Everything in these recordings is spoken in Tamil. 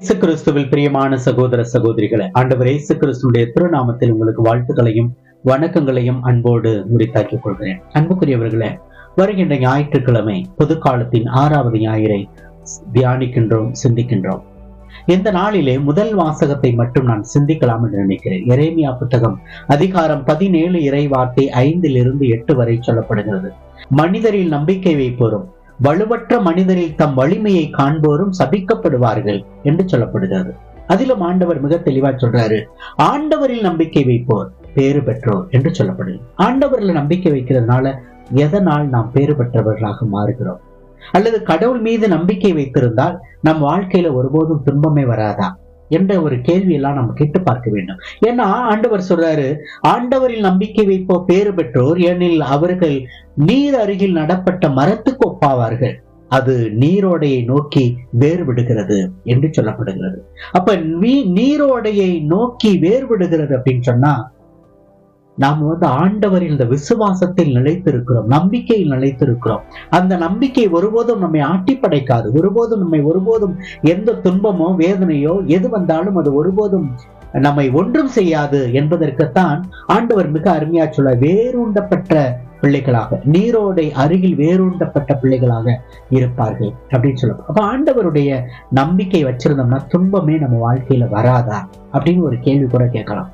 இயேசு கிறிஸ்துவில் பிரியமான சகோதர சகோதரிகளை ஆண்டவர் இயேசு கிறிஸ்துடைய திருநாமத்தில் உங்களுக்கு வாழ்த்துக்களையும் வணக்கங்களையும் அன்போடு உரித்தாக்கிக் கொள்கிறேன். அன்புக்குரியவர்களே வருகின்ற ஞாயிற்றுக்கிழமை பொதுக்காலத்தின் ஆறாவது ஞாயிறை தியானிக்கின்றோம் சிந்திக்கின்றோம். இந்த நாளிலே முதல் வாசகத்தை மட்டும் நான் சிந்திக்கலாம் என்று நினைக்கிறேன். எரேமியா புத்தகம் அதிகாரம் பதினேழு இறை வார்த்தை ஐந்திலிருந்து எட்டு வரை சொல்லப்படுகிறது. மனிதரில் நம்பிக்கை வைப்போரும் வலுவற்ற மனிதரில் தம் வலிமையை காண்போரும் சபிக்கப்படுவார்கள் என்று சொல்லப்படுகிறது. அதிலும் ஆண்டவர் மிக தெளிவா சொல்றாரு ஆண்டவரில் நம்பிக்கை வைப்போர் பேறு பெற்றோர் என்று சொல்லப்படுது ஆண்டவரில் நம்பிக்கை வைக்கிறதுனால எதனால் நாம் பேறு பெற்றவர்களாக மாறுகிறோம்? அல்லது கடவுள் மீது நம்பிக்கை வைத்திருந்தால் நம் வாழ்க்கையில ஒருபோதும் துன்பமே வராதா? என்ற ஒரு கேள்வியெல்லாம் நம்ம கேட்டு பார்க்க வேண்டும். ஏன்னா ஆண்டவர் சொல்றாரு ஆண்டவரில் நம்பிக்கை வைப்போ பேறு பெற்றோர் ஏனெனில் அவர்கள் நீர் அருகில் நடப்பட்ட மரத்துக்கு ஒப்பாவார்கள். அது நீரோடையை நோக்கி வேறுபடுகிறது என்று சொல்லப்படுகிறது. அப்ப நீ நீரோடையை நோக்கி வேறுபடுகிறது அப்படின்னு சொன்னா நாம் வந்து ஆண்டவர் இந்த விசுவாசத்தில் நிலைத்திருக்கிறோம் நம்பிக்கையில் நிலைத்திருக்கிறோம். அந்த நம்பிக்கை ஒருபோதும் நம்மை ஆட்டி படைக்காது ஒருபோதும் நம்மை ஒருபோதும் எந்த துன்பமோ வேதனையோ எது வந்தாலும் அது ஒருபோதும் நம்மை ஒன்றும் செய்யாது என்பதற்குத்தான் ஆண்டவர் மிக அருமையா சொல்ல வேரூண்டப்பட்ட பிள்ளைகளாக நீரோடை அருகில் வேரூண்டப்பட்ட பிள்ளைகளாக இருப்பார்கள் அப்படின்னு சொல்லுவோம் அப்ப ஆண்டவருடைய நம்பிக்கை வச்சிருந்தோம்னா துன்பமே நம்ம வாழ்க்கையில வராதா அப்படின்னு ஒரு கேள்வி கூட கேட்கலாம்.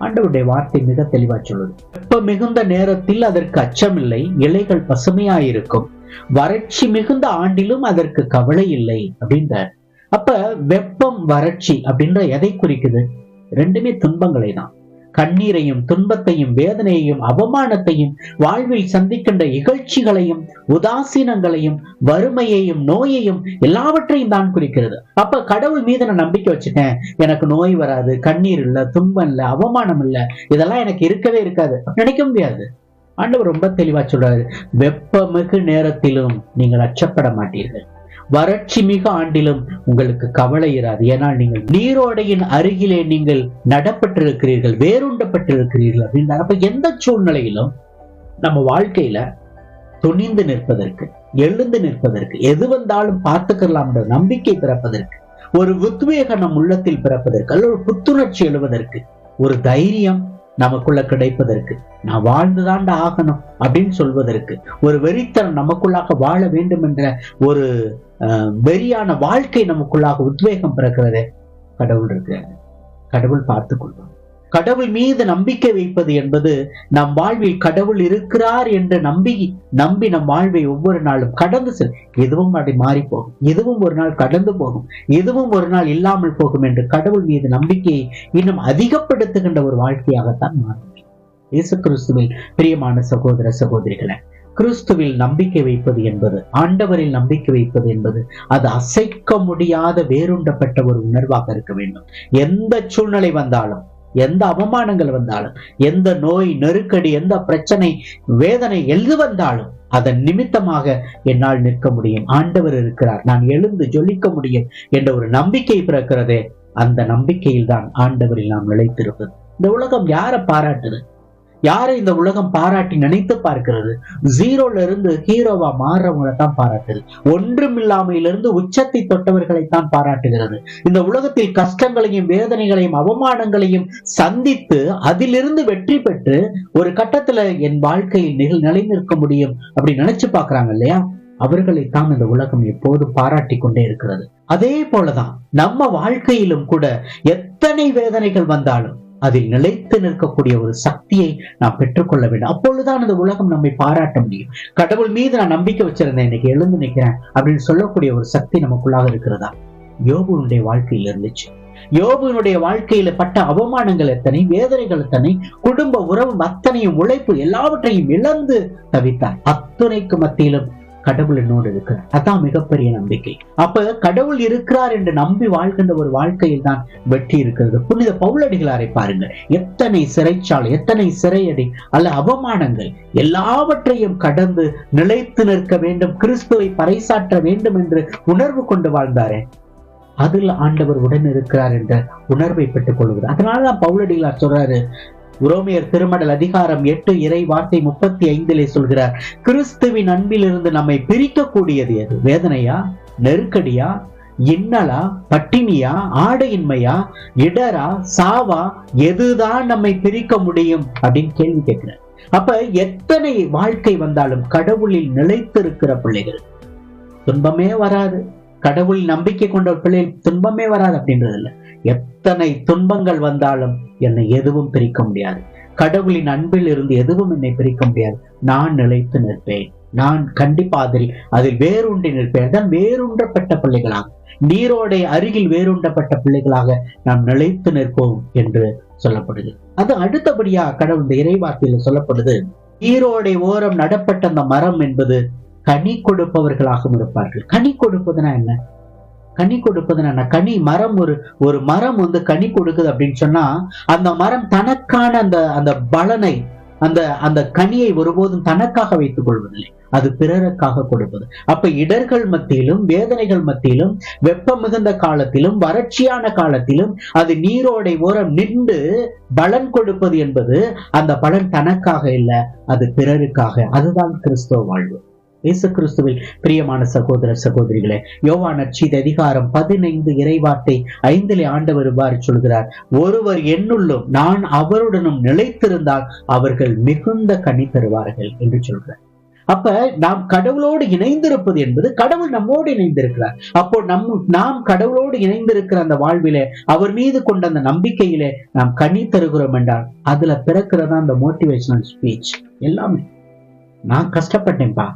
ஆண்டவருடைய வார்த்தை மிக தெளிவா சொல்லுது. வெப்ப மிகுந்த நேரத்தில் அதற்கு அச்சமில்லை இலைகள் பசுமையாயிருக்கும். வறட்சி மிகுந்த ஆண்டிலும் அதற்கு கவலை இல்லை அப்படின்ற அப்ப வெப்பம் வறட்சி அப்படின்ற எதை குறிக்குது? ரெண்டுமே துன்பங்களை தான் கண்ணீரையும் துன்பத்தையும் வேதனையையும் அவமானத்தையும் வாழ்வில் சந்திக்கின்ற இகழ்ச்சிகளையும் உதாசீனங்களையும் வறுமையையும் நோயையும் எல்லாவற்றையும் தான் குறிக்கிறது. அப்ப கடவுள் மீது நான் நம்பிக்கை வச்சுட்டேன். எனக்கு நோய் வராது கண்ணீர் இல்ல துன்பம் இல்ல அவமானம் இல்ல. இதெல்லாம் எனக்கு இருக்கவே இருக்காது. நினைக்க முடியாது. ஆண்டவர் ரொம்ப தெளிவா சொல்றாரு. வெப்பமிகு நேரத்திலும் நீங்கள் அச்சப்பட மாட்டீர்கள். வறட்சி மிக ஆண்டிலும் உங்களுக்கு கவலை இராது. ஏன்னா நீங்கள் நீரோடையின் அருகிலே நீங்கள் நடப்பட்டிருக்கிறீர்கள் வேறுண்டப்பட்டிருக்கிறீர்கள் அப்படின்னா அப்ப எந்த சூழ்நிலையிலும் நம்ம வாழ்க்கையில துணிந்து நிற்பதற்கு எழுந்து நிற்பதற்கு எது வந்தாலும் பார்த்துக்கலாம்ன்ற நம்பிக்கை பிறப்பதற்கு ஒரு உத்வேகம் நம் உள்ளத்தில் பிறப்பதற்கு அல்ல ஒரு புத்துணர்ச்சி எழுவதற்கு ஒரு தைரியம் நமக்குள்ள கிடைப்பதற்கு நான் வாழ்ந்துதான்டா ஆகணும் அப்படின்னு சொல்வதற்கு ஒரு வெறித்தனம் நமக்குள்ளாக வாழ வேண்டும் என்ற ஒரு வெறியான வாழ்க்கை நமக்குள்ளாக உத்வேகம் பிறக்கிறதே கடவுள் இருக்கிறார் கடவுள் பார்த்து கொள்வார். கடவுள் மீது நம்பிக்கை வைப்பது என்பது நம் வாழ்வில் கடவுள் இருக்கிறார் என்று நம்பி நம்பி நம் வாழ்வை ஒவ்வொரு நாளும் கடந்து செல் எதுவும் அப்படி மாறி போகும் எதுவும் ஒரு நாள் கடந்து போகும். எதுவும் ஒரு நாள் இல்லாமல் போகும் என்று கடவுள் மீது நம்பிக்கையை இன்னும் அதிகப்படுத்துகின்ற ஒரு வாழ்க்கையாகத்தான் மாறும். இயேசு கிறிஸ்துவில் பிரியமான சகோதர சகோதரிகளை கிறிஸ்துவில் நம்பிக்கை வைப்பது என்பது ஆண்டவரில் நம்பிக்கை வைப்பது என்பது அது அசைக்க முடியாத வேறுண்டப்பட்ட ஒரு உணர்வாக இருக்க வேண்டும். எந்த சூழ்நிலை வந்தாலும் எந்த அவமானங்கள் வந்தாலும் எந்த நோய் நெருக்கடி எந்த பிரச்சனை வேதனை எழுது வந்தாலும் அதன் நிமித்தமாக என்னால் நிற்க முடியும். ஆண்டவர் இருக்கிறார். நான் எழுந்து ஜொலிக்க முடியும் என்ற ஒரு நம்பிக்கை பிறக்கிறதே அந்த நம்பிக்கையில் தான் ஆண்டவரில் நாம் நிலைத்திருப்பது. இந்த உலகம் யாரை பாராட்டுது? யாரை இந்த உலகம் பாராட்டி நினைத்து பார்க்கிறது? ஜீரோல இருந்து ஹீரோவா மாறுறவங்களை தான் பாராட்டுது. ஒன்றுமில்லாமையிலிருந்து உச்சத்தை தொட்டவர்களை தான் பாராட்டுகிறது. இந்த உலகத்தில் கஷ்டங்களையும் வேதனைகளையும் அவமானங்களையும் சந்தித்து அதிலிருந்து வெற்றி பெற்று ஒரு கட்டத்துல என் வாழ்க்கையில் நிகழ் நிலைநிற்க முடியும் அப்படி நினைச்சு பாக்குறாங்க இல்லையா? அவர்களைத்தான் இந்த உலகம் எப்போதும் பாராட்டி கொண்டே இருக்கிறது. அதே போலதான் நம்ம வாழ்க்கையிலும் கூட எத்தனை வேதனைகள் வந்தாலும் அதில் நிலைத்து நிற்கக்கூடிய ஒரு சக்தியை நாம் பெற்றுக்கொள்ள வேண்டும். அப்பொழுதுதான் அந்த உலகம் நம்மை பாராட்ட முடியும். கடவுள் மீது நான் நம்பிக்கை வச்சிருந்தேன் இன்னைக்கு எழுந்து நிற்கிறேன் அப்படின்னு சொல்லக்கூடிய ஒரு சக்தி நமக்குள்ளாக இருக்கிறதா? யோகுனுடைய வாழ்க்கையில் இருந்துச்சு. யோபுனுடைய வாழ்க்கையில பட்ட அவமானங்கள் எத்தனை வேதனைகள் எத்தனை குடும்ப உறவு அத்தனையும் உழைப்பு எல்லாவற்றையும் இழந்து தவித்தார். அத்துணைக்கு மத்தியிலும் கடவுள் என்னோடு இருக்கிறார். அதான் மிகப்பெரிய நம்பிக்கை. அப்ப கடவுள் இருக்கிறார் என்று நம்பி வாழ்கின்ற ஒரு வாழ்க்கையில் தான் வெற்றி இருக்கிறது. புனித பவுலடிகளாரை பாருங்கள். எத்தனை சிறைச்சாலை எத்தனை சிறையடி அல்ல அவமானங்கள் எல்லாவற்றையும் கடந்து நிலைத்து நிற்க வேண்டும் கிறிஸ்துவை பறைசாற்ற வேண்டும் என்று உணர்வு கொண்டு வாழ்ந்தாரே. அதில் ஆண்டவர் உடன் இருக்கிறார் என்ற உணர்வை பெற்றுக் கொள்கிறார் அதனாலதான் பவுலடிகளார் சொல்றாரு உரோமியர் திருமடல் அதிகாரம் எட்டு இறை வார்த்தை முப்பத்தி ஐந்திலே சொல்கிறார் கிறிஸ்துவின் அன்பிலிருந்து நம்மை பிரிக்கக்கூடியது எது? வேதனையா? நெருக்கடியா? இன்னலா? பட்டினியா? ஆடையின்மையா? இடரா? சாவா? எதுதான் நம்மை பிரிக்க முடியும்? அப்படின்னு கேள்வி கேட்கிறேன் அப்ப எத்தனை வாழ்க்கை வந்தாலும் கடவுளில் நிலைத்திருக்கிற பிள்ளைகள் துன்பமே வராது. கடவுள் நம்பிக்கை கொண்ட பிள்ளையில் துன்பமே வராது அப்படின்றது இல்லை எத்தனை துன்பங்கள் வந்தாலும் என்னை எதுவும் பிரிக்க முடியாது. கடவுளின் அன்பில் இருந்து எதுவும் என்னை பிரிக்க முடியாது. நான் நிலைத்து நிற்பேன். நான் கண்டிப்பா அதில் அதில் வேறுண்டி நிற்பேன். தான் வேறுண்டப்பட்ட பிள்ளைகளாக. நீரோடை அருகில் வேறுண்டப்பட்ட பிள்ளைகளாக நாம் நிலைத்து நிற்போம் என்று சொல்லப்படுது. அது அடுத்தபடியா கடவுள் இந்த இறைவார்த்தையில் சொல்லப்படுது. நீரோடை ஓரம் நடப்பட்ட அந்த மரம் என்பது கனி கொடுப்பவர்களாகவும் இருப்பார்கள். கனி கொடுப்பதுனா என்ன? கனி கொடுப்பதுனா என்ன? கனி மரம் ஒரு ஒரு மரம் வந்து கனி கொடுக்குது அப்படின்னு சொன்னா அந்த மரம் தனக்கான அந்த அந்த பலனை அந்த அந்த கனியை ஒருபோதும் தனக்காக வைத்துக் கொள்வதில்லை. அது பிறருக்காக கொடுப்பது. அப்ப இடர்கள் மத்தியிலும் வேதனைகள் மத்தியிலும் வெப்பம் மிகுந்த காலத்திலும் வறட்சியான காலத்திலும் அது நீரோடை ஓரம் நின்று பலன் கொடுப்பது என்பது அந்த பலன் தனக்காக இல்லை அது பிறருக்காக. அதுதான் கிறிஸ்தவ வாழ்வு. இயேசு கிறிஸ்துவில் பிரியமான சகோதர சகோதரிகளே யோவான் நச்சீத அதிகாரம் பதினைந்து இறைவார்த்தை ஐந்திலே ஆண்டவர் இவ்வாறு சொல்கிறார் ஒருவர் என்னுள்ளும் நான் அவருடனும் நிலைத்திருந்தால் அவர்கள் மிகுந்த கனி தருவார்கள் என்று சொல்கிறார். அப்ப நாம் கடவுளோடு இணைந்திருப்பது என்பது கடவுள் நம்மோடு இணைந்திருக்கிறார். அப்போ நம் நாம் கடவுளோடு இணைந்திருக்கிற அந்த வாழ்விலே அவர் மீது கொண்ட அந்த நம்பிக்கையிலே நாம் கனி தருகிறோம் என்றால் அதுல பிறக்கிறதா அந்த மோட்டிவேஷனல் ஸ்பீச் எல்லாமே. நான் கஷ்டப்பட்டேன்பா.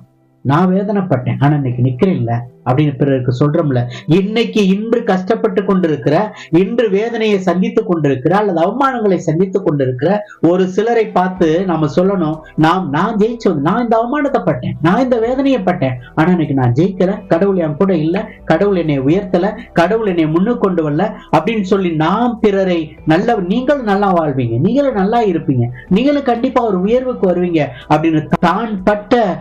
நான் வேதனைப்பட்டேன். ஆனா இன்னைக்கு நிக்கிறேன்ல. அப்படின்னு பிறருக்கு சொல்றோம்ல. இன்னைக்கு இன்று கஷ்டப்பட்டு கொண்டிருக்கிற இன்று வேதனையை சந்தித்துக் கொண்டிருக்கிற அல்லது அவமானங்களை சந்தித்துக் கொண்டிருக்கிற ஒரு சிலரை பார்த்து நாம சொல்லணும். நாம் நான் ஜெயிச்சது நான் இந்த அவமானத்தை பட்டேன். நான் இந்த வேதனையை பட்டேன். ஆனா இன்னைக்கு நான் ஜெயிக்கல. கடவுள் என் கூட இல்ல. கடவுள் என்னை உயர்த்தல. கடவுள் என்னை முன்னு கொண்டு வரல. அப்படின்னு சொல்லி நாம் பிறரை நல்ல நீங்களும் நல்லா வாழ்வீங்க. நீங்களும் நல்லா இருப்பீங்க. நீங்களும் கண்டிப்பா ஒரு உயர்வுக்கு வருவீங்க. அப்படின்னு தான் பட்ட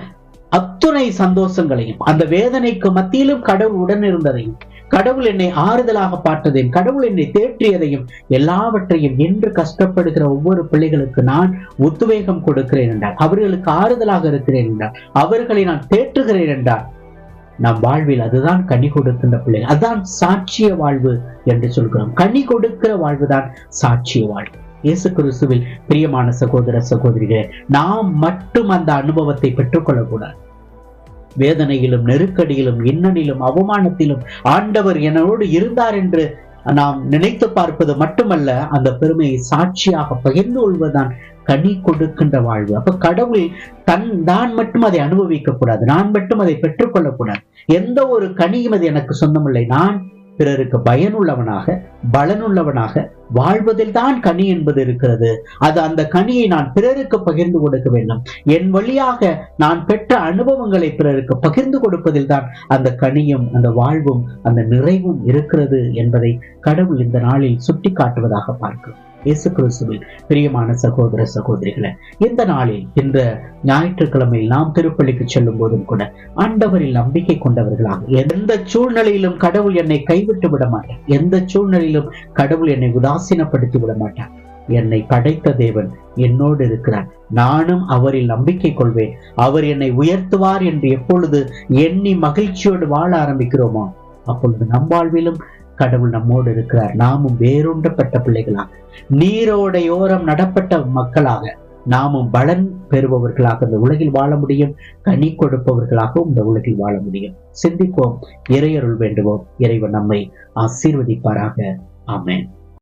அத்துணை சந்தோஷங்களையும் அந்த வேதனைக்கு மத்தியிலும் கடவுள் உடன் இருந்ததையும் கடவுள் என்னை ஆறுதலாக பார்த்ததையும் கடவுள் என்னை தேற்றியதையும் எல்லாவற்றையும் என்று கஷ்டப்படுகிற ஒவ்வொரு பிள்ளைகளுக்கு நான் உத்வேகம் கொடுக்கிறேன் என்றால் அவர்களுக்கு ஆறுதலாக இருக்கிறேன் என்றால் அவர்களை நான் தேற்றுகிறேன் என்றால் நம் வாழ்வில் அதுதான் கனி கொடுக்கின்ற பிள்ளைகள் அதுதான் சாட்சிய வாழ்வு என்று சொல்கிறோம். கனி கொடுக்கிற வாழ்வுதான் சாட்சிய வாழ்வு. இயேசு கிறிஸ்துவில் பிரியமான சகோதர சகோதரிகளே நாம் மட்டும் அந்த அனுபவத்தை பெற்றுக்கொள்ளக்கூடாது. வேதனையிலும் நெருக்கடியிலும் இன்னனிலும் அவமானத்திலும் ஆண்டவர் என்னோடு இருந்தார் என்று நாம் நினைத்து பார்ப்பது மட்டுமல்ல அந்த பெருமையை சாட்சியாக பகிர்ந்து கொள்வதுதான் கனி கொடுக்கின்ற வாழ்வு. அப்ப கடவுள் தன் தான் மட்டும் அதை அனுபவிக்க கூடாது நான் மட்டும் அதை பெற்றுக்கொள்ளக்கூடாது. எந்த ஒரு கனியும் அது எனக்கு சொந்தமில்லை. நான் பிறருக்கு பயனுள்ளவனாக பலனுள்ளவனாக வாழ்வதில் தான் கனி என்பது இருக்கிறது. அது அந்த கனியை நான் பிறருக்கு பகிர்ந்து கொடுக்க வேண்டும். என் வழியாக நான் பெற்ற அனுபவங்களை பிறருக்கு பகிர்ந்து கொடுப்பதில் தான் அந்த கனியும் அந்த வாழ்வும் அந்த நிறைவும் இருக்கிறது என்பதை கடவுள் இந்த நாளில் சுட்டி காட்டுவதாக பார்க்கிறோம். இயேசு கிறிஸ்துவில் பிரியமான சகோதர சகோதரிகளை இந்த நாளில் இந்த ஞாயிற்றுக்கிழமையில் நாம் திருப்பள்ளிக்கு செல்லும் போதும் கூட ஆண்டவரில் நம்பிக்கை கொண்டவர்களாக எந்த சூழ்நிலையிலும் கடவுள் என்னை கைவிட்டு விட மாட்டார். எந்த சூழ்நிலையிலும் கடவுள் என்னை உதாசீனப்படுத்தி விட மாட்டார். என்னை படைத்த தேவன் என்னோடு இருக்கிறார். நானும் அவரில் நம்பிக்கை கொள்வேன். அவர் என்னை உயர்த்துவார் என்று எப்பொழுது எண்ணி மகிழ்ச்சியோடு வாழ ஆரம்பிக்கிறோமோ அப்பொழுது நம் வாழ்விலும் கடவுள் நம்மோடு இருக்கிறார். நாமும் வேரூன்றப்பட்ட பிள்ளைகளாக நீரோடையோரம் நடப்பட்ட மக்களாக நாமும் பலன் பெறுபவர்களாக இந்த உலகில் வாழ முடியும். கனி கொடுப்பவர்களாகவும் இந்த உலகில் வாழ முடியும். சிந்திப்போம் இறையருள் வேண்டுவோம். இறைவன் நம்மை ஆசீர்வதிப்பாராக. ஆமேன்.